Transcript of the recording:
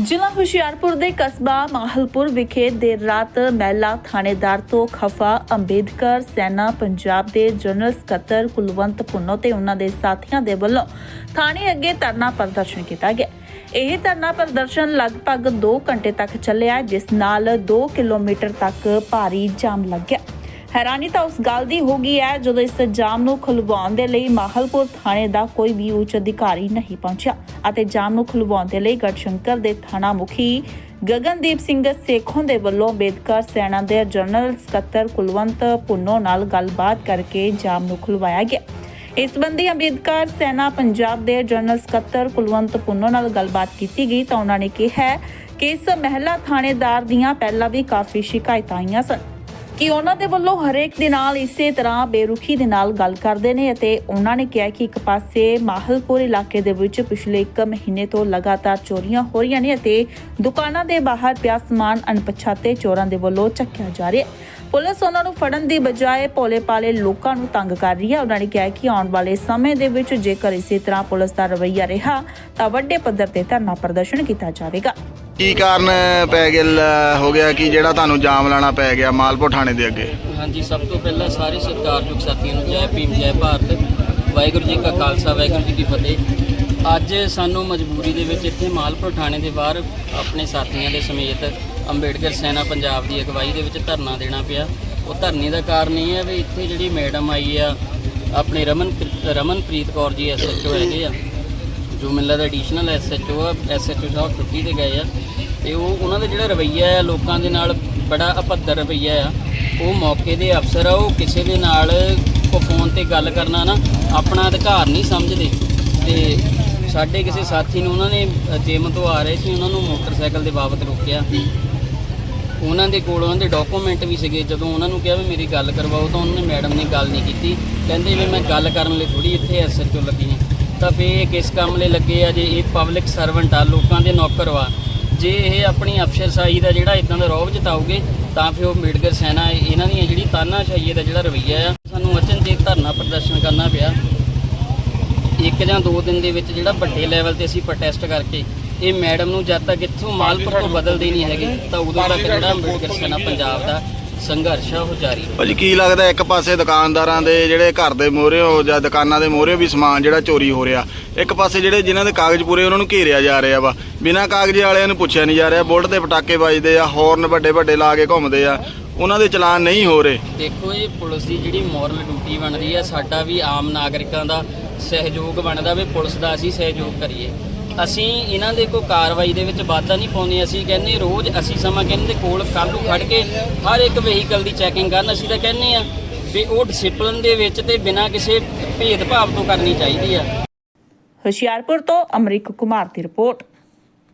ਜ਼ਿਲ੍ਹਾ ਹੁਸ਼ਿਆਰਪੁਰ ਦੇ ਕਸਬਾ ਮਾਹਲਪੁਰ ਵਿਖੇ ਦੇਰ ਰਾਤ ਮਹਿਲਾ ਥਾਣੇਦਾਰ ਤੋਂ ਖਫਾ ਅੰਬੇਦਕਰ ਸੈਨਾ ਪੰਜਾਬ ਦੇ ਜਨਰਲ ਸਕੱਤਰ ਕੁਲਵੰਤ ਪੁੰਨੋ ਤੇ ਉਹਨਾਂ ਦੇ ਸਾਥੀਆਂ ਦੇ ਵੱਲੋਂ ਥਾਣੇ ਅੱਗੇ ਧਰਨਾ ਪ੍ਰਦਰਸ਼ਨ ਕੀਤਾ ਗਿਆ। ਇਹ ਧਰਨਾ ਪ੍ਰਦਰਸ਼ਨ ਲਗਭਗ 2 ਘੰਟੇ ਤੱਕ ਚੱਲਿਆ, ਜਿਸ ਨਾਲ 2 ਕਿਲੋਮੀਟਰ ਤੱਕ ਭਾਰੀ ਜਾਮ ਲੱਗ ਗਿਆ। ਹੈਰਾਨੀ ਤਾਂ ਉਸ ਗੱਲ ਦੀ ਹੋ ਗਈ ਹੈ, ਜਦੋਂ ਇਸ ਜਾਮ ਨੂੰ ਖੁਲਵਾਉਣ ਦੇ ਲਈ ਮਾਹਲਪੁਰ ਥਾਣੇ ਦਾ ਕੋਈ ਵੀ ਉੱਚ ਅਧਿਕਾਰੀ ਨਹੀਂ ਪਹੁੰਚਿਆ ਅਤੇ ਜਾਮ ਨੂੰ ਖੁਲਵਾਉਣ ਦੇ ਲਈ ਗੜਸ਼ੰਕਰ ਦੇ ਥਾਣਾ ਮੁਖੀ ਗਗਨਦੀਪ ਸਿੰਘ ਸੇਖੋਂ ਦੇ ਵੱਲੋਂ ਅੰਬੇਦਕਰ ਸੈਨਾ ਦੇ ਜਨਰਲ ਸਕੱਤਰ ਕੁਲਵੰਤ ਪੁੰਨੋ ਨਾਲ ਗੱਲਬਾਤ ਕਰਕੇ ਜਾਮ ਨੂੰ ਖੁਲਵਾਇਆ ਗਿਆ। ਇਸ ਸੰਬੰਧੀ ਅੰਬੇਦਕਰ ਸੈਨਾ ਪੰਜਾਬ ਦੇ ਜਨਰਲ ਸਕੱਤਰ ਕੁਲਵੰਤ ਪੁੰਨੋ ਨਾਲ ਗੱਲਬਾਤ ਕੀਤੀ ਗਈ ਤਾਂ ਉਹਨਾਂ ਨੇ ਕਿਹਾ ਕਿ ਇਸ ਮਹਿਲਾ ਥਾਣੇਦਾਰ ਦੀਆਂ ਪਹਿਲਾਂ ਵੀ ਕਾਫੀ ਸ਼ਿਕਾਇਤਾਂ ਆਈਆਂ ਸਨ। ਕਿ ਉਹਨਾਂ ਦੇ ਵੱਲੋਂ ਹਰੇਕ ਦੇ ਨਾਲ ਇਸੇ ਤਰ੍ਹਾਂ ਬੇਰੁਖੀ ਦੇ ਨਾਲ ਗੱਲ ਕਰਦੇ ਨੇ ਅਤੇ ਉਹਨਾਂ ਨੇ ਕਿਹਾ ਕਿ ਇੱਕ ਪਾਸੇ ਮਾਹਲਪੁਰ ਇਲਾਕੇ ਦੇ ਵਿੱਚ ਪਿਛਲੇ 1 ਮਹੀਨੇ ਤੋਂ ਲਗਾਤਾਰ ਚੋਰੀਆਂ ਹੋ ਰਹੀਆਂ ਨੇ ਅਤੇ ਦੁਕਾਨਾਂ ਦੇ ਬਾਹਰ ਪਿਆ ਸਮਾਨ ਅਣਪਛਾਤੇ ਚੋਰਾਂ ਦੇ ਵੱਲੋਂ ਚੱਕਿਆ ਜਾ ਰਿਹਾ ਹੈ। ਪੁਲਿਸ ਉਹਨਾਂ ਨੂੰ ਫੜਨ ਦੀ ਬਜਾਏ ਭੋਲੇ ਪਾਲੇ ਲੋਕਾਂ ਨੂੰ ਤੰਗ ਕਰ ਰਹੀ ਹੈ। ਉਹਨਾਂ ਨੇ ਕਿਹਾ ਕਿ ਆਉਣ ਵਾਲੇ ਸਮੇਂ ਦੇ ਵਿੱਚ ਜੇਕਰ ਇਸੇ ਤਰ੍ਹਾਂ ਪੁਲਿਸ ਦਾ ਰਵੱਈਆ ਰਿਹਾ ਤਾਂ ਵੱਡੇ ਪੱਧਰ ਤੇ ਧਰਨਾ ਪ੍ਰਦਰਸ਼ਨ ਕੀਤਾ ਜਾਵੇਗਾ। ਕੀ ਕਾਰਨ ਪੈ ਗਿਆ ਲ- ਹੋ ਗਿਆ ਕਿ ਜਿਹੜਾ ਤੁਹਾਨੂੰ ਜਾਮ ਲਾਣਾ ਪੈ ਗਿਆ ਮਾਲਪੁਰ ਥਾਣੇ ਦੇ ਅੱਗੇ? ਹਾਂਜੀ, ਸਭ ਤੋਂ ਪਹਿਲਾਂ ਸਾਰੇ ਸਤਿਕਾਰਯੋਗ ਸਾਥੀਆਂ ਨੂੰ ਜੈ ਭੀਮ, ਜੈ ਭਾਰਤ, ਵਾਹਿਗੁਰੂ ਜੀ ਕਾ ਖਾਲਸਾ, ਵਾਹਿਗੁਰੂ ਜੀ ਕੀ ਫਤਿਹ। ਅੱਜ ਸਾਨੂੰ ਮਜਬੂਰੀ ਦੇ ਵਿੱਚ ਇੱਥੇ ਮਾਲਪੁਰ ਥਾਣੇ ਦੇ ਬਾਹਰ ਆਪਣੇ ਸਾਥੀਆਂ ਦੇ ਸਮੇਤ ਅੰਬੇਡਕਰ ਸੈਨਾ ਪੰਜਾਬ ਦੀ ਅਗਵਾਈ ਦੇ ਵਿੱਚ ਧਰਨਾ ਦੇਣਾ ਪਿਆ। ਉਹ ਧਰਨੇ ਦਾ ਕਾਰਨ ਇਹ ਹੈ ਵੀ ਇੱਥੇ ਜਿਹੜੀ ਮੈਡਮ ਆਈ ਆ, ਆਪਣੇ ਰਮਨ ਰਮਨਪ੍ਰੀਤ ਕੌਰ ਜੀ ਐਸਐਚਓ ਹੈਗੇ ਆ ਜੋ ਮੈਨੂੰ ਲੱਗਦਾ ਐਡੀਸ਼ਨਲ ਐਸਐਚਓ ਆ ਐਸਐਚਓ ਸਾਹਿਬ ਛੁੱਟੀ ਤੇ ਗਏ ਆ। ਤੇ ਉਹ ਉਹਨਾਂ ਦਾ ਜਿਹੜਾ ਰਵੱਈਆ ਆ, ਲੋਕਾਂ ਦੇ ਨਾਲ ਬੜਾ ਅਪੱਧਰ ਰਵੱਈਆ ਆ। ਉਹ ਮੌਕੇ ਦੇ ਅਫਸਰ ਆ, ਉਹ ਕਿਸੇ ਦੇ ਨਾਲ ਕੋ ਫੋਨ ਤੇ ਗੱਲ ਕਰਨਾ ਨਾ, ਆਪਣਾ ਅਧਿਕਾਰ ਨਹੀਂ ਸਮਝਦੇ। ਤੇ ਸਾਡੇ ਕਿਸੇ ਸਾਥੀ ਨੂੰ ਉਹਨਾਂ ਨੇ ਜਿਮ ਤੋਂ ਆ ਰਹੇ ਸੀ, ਉਹਨਾਂ ਨੂੰ ਮੋਟਰਸਾਈਕਲ ਦੇ ਬਾਬਤ ਰੋਕਿਆ। ਉਹਨਾਂ ਦੇ ਕੋਲ ਉਹਨਾਂ ਦੇ ਡਾਕੂਮੈਂਟ ਵੀ ਸੀਗੇ। ਜਦੋਂ ਉਹਨਾਂ ਨੂੰ ਕਿਹਾ ਵੀ ਮੇਰੀ ਗੱਲ ਕਰਵਾਓ, ਤਾਂ ਉਹਨਾਂ ਨੇ ਮੈਡਮ ਨੇ ਗੱਲ ਨਹੀਂ ਕੀਤੀ। ਕਹਿੰਦੇ ਵੀ ਮੈਂ ਗੱਲ ਕਰਨ ਲਈ ਥੋੜੀ ਇੱਥੇ ਐਸਐਚਓ ਲੱਗੀ ਹਾਂ। ਤਾਂ ਫੇ ਇਹ ਕਿਸ ਕੰਮ ਲਈ ਲੱਗੇ ਆ ਜੇ ਇਹ ਪਬਲਿਕ ਸਰਵੈਂਟ ਆ ਲੋਕਾਂ ਦੇ ਨੌਕਰ ਵਾ। ਜੇ ਇਹ ਆਪਣੀ ਅਫਸਰਸ਼ਾਹੀ ਦਾ ਜਿਹੜਾ ਇਦਾਂ ਦਾ ਰੋਬ ਜਤਾਉਗੇ ਤਾਂ ਫਿਰ ਉਹ ਮੇਡਗਰ ਸੈਨਾ ਇਹਨਾਂ ਦੀਆਂ ਜਿਹੜੀ ਤਾਨਾਸ਼ਾਹੀ ਦਾ ਜਿਹੜਾ ਰਵੱਈਆ ਆ ਸਾਨੂੰ ਅਚਨਚੇਤ ਧਰਨਾ ਪ੍ਰਦਰਸ਼ਨ ਕਰਨਾ ਪਿਆ। ਇੱਕ ਜਾਂ ਦੋ ਦਿਨ ਦੇ ਵਿੱਚ ਜਿਹੜਾ ਵੱਡੇ ਲੈਵਲ ਤੇ ਅਸੀਂ ਪ੍ਰੋਟੈਸਟ ਕਰਕੇ ਇਹ ਮੈਡਮ ਨੂੰ ਜਦ ਤੱਕ ਇੱਥੋਂ ਮਾਲਪੁਰ ਤੋਂ ਬਦਲਦੇ ਨਹੀਂ ਹੈਗੇ ਤਾਂ ਉਦੋਂ ਤੱਕ ਜਿਹੜਾ ਅੰਬੇਡਕਰ ਸੈਨਾ ਪੰਜਾਬ ਦਾ ਸੰਘਰਸ਼ ਆ ਉਹ ਜਾਰੀ ਭਾਜੀ ਕੀ ਲੱਗਦਾ ਇੱਕ ਪਾਸੇ ਦੁਕਾਨਦਾਰਾਂ ਦੇ ਜਿਹੜੇ ਘਰ ਦੇ ਮੋਹਰਿਓ ਜਾਂ ਦੁਕਾਨਾਂ ਦੇ ਮੋਹਰਿਓ ਵੀ ਸਮਾਨ ਜਿਹੜਾ ਚੋਰੀ ਹੋ ਰਿਹਾ ਇੱਕ ਪਾਸੇ ਜਿਹੜੇ ਜਿਨ੍ਹਾਂ ਦੇ ਕਾਗਜ਼ ਪੂਰੇ ਉਹਨਾਂ ਨੂੰ ਘੇਰਿਆ ਜਾ ਰਿਹਾ ਵਾ। ਬਿਨਾਂ ਕਾਗਜ਼ੇ ਵਾਲਿਆਂ ਨੂੰ ਪੁੱਛਿਆ ਨਹੀਂ ਜਾ ਰਿਹਾ ਬੁਲਟ ਦੇ ਪਟਾਕੇ ਵੱਜਦੇ ਆ ਹੌਰਨ ਵੱਡੇ ਵੱਡੇ ਲਾ ਕੇ ਘੁੰਮਦੇ ਆ ਉਹਨਾਂ ਦੇ ਚਲਾਨ ਨਹੀਂ ਹੋ ਰਹੇ। ਦੇਖੋ ਇਹ ਪੁਲਿਸ ਦੀ ਜਿਹੜੀ ਮੋਰਲ ਡਿਊਟੀ ਬਣਦੀ ਹੈ ਸਾਡਾ ਵੀ ਆਮ ਨਾਗਰਿਕਾਂ ਦਾ ਸਹਿਯੋਗ ਬਣਦਾ ਵੀ ਪੁਲਿਸ ਦਾ ਅਸੀਂ ਸਹਿਯੋਗ ਕਰੀਏ। ਅਸੀਂ ਇਹਨਾਂ ਦੇ ਕੋਈ ਕਾਰਵਾਈ ਦੇ ਵਿੱਚ ਵਾਧਾ ਨਹੀਂ ਪਾਉਂਦੇ, ਅਸੀਂ ਕਹਿੰਦੇ ਰੋਜ਼ ਅਸੀਂ ਸਮਾਂ ਕਹਿੰਦੇ ਕੋਲ ਕੱਲ੍ਹ ਨੂੰ ਖੜ ਕੇ ਹਰ ਇੱਕ ਵਹੀਕਲ ਦੀ ਚੈਕਿੰਗ ਕਰਨ, ਅਸੀਂ ਤਾਂ ਕਹਿੰਦੇ ਆ ਵੀ ਉਹ ਡਿਸਪਲਿਨ ਦੇ ਵਿੱਚ ਤੇ ਬਿਨਾਂ ਕਿਸੇ ਭੇਦਭਾਵ ਤੋਂ ਕਰਨੀ ਚਾਹੀਦੀ ਆ। ਹੁਸ਼ਿਆਰਪੁਰ ਤੋਂ ਅਮਰੀਕ ਕੁਮਾਰ ਦੀ ਰਿਪੋਰਟ।